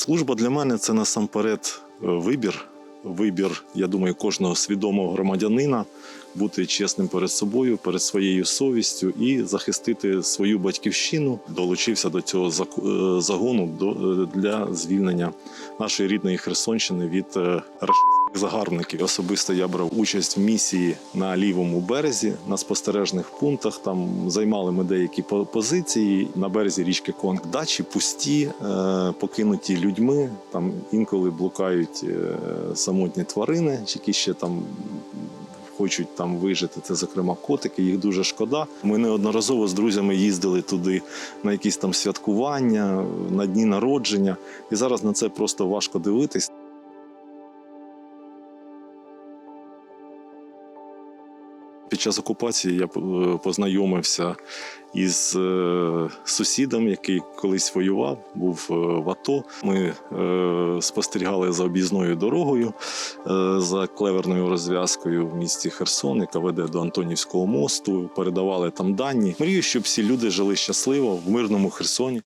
Служба для мене це насамперед е, вибір. Вибір, я думаю, кожного свідомого громадянина бути чесним перед собою, перед своєю совістю і захистити свою батьківщину. Долучився до цього е, загону е, для звільнення нашої рідної Херсонщини від рашистських загарбників. Особисто я брав участь в місії на лівому березі на спостережних пунктах. Там займали ми деякі по- позиції на березі річки Конг. Дачі пусті, е, покинуті людьми. Там інколи блукають е, самотні тварини, які ще там. Хочуть там вижити, це зокрема котики, їх дуже шкода. Ми неодноразово з друзями їздили туди на якісь там святкування, на дні народження, і зараз на це просто важко дивитись. Під час окупації я е, познайомився із е, сусідом, який колись воював, був е, в АТО. Ми спостерігали за об'їзною дорогою за клеверною розв'язкою в місті Херсон, яка веде до Антонівського мосту. Передавали там дані. Мрію, щоб всі люди жили щасливо в мирному Херсоні.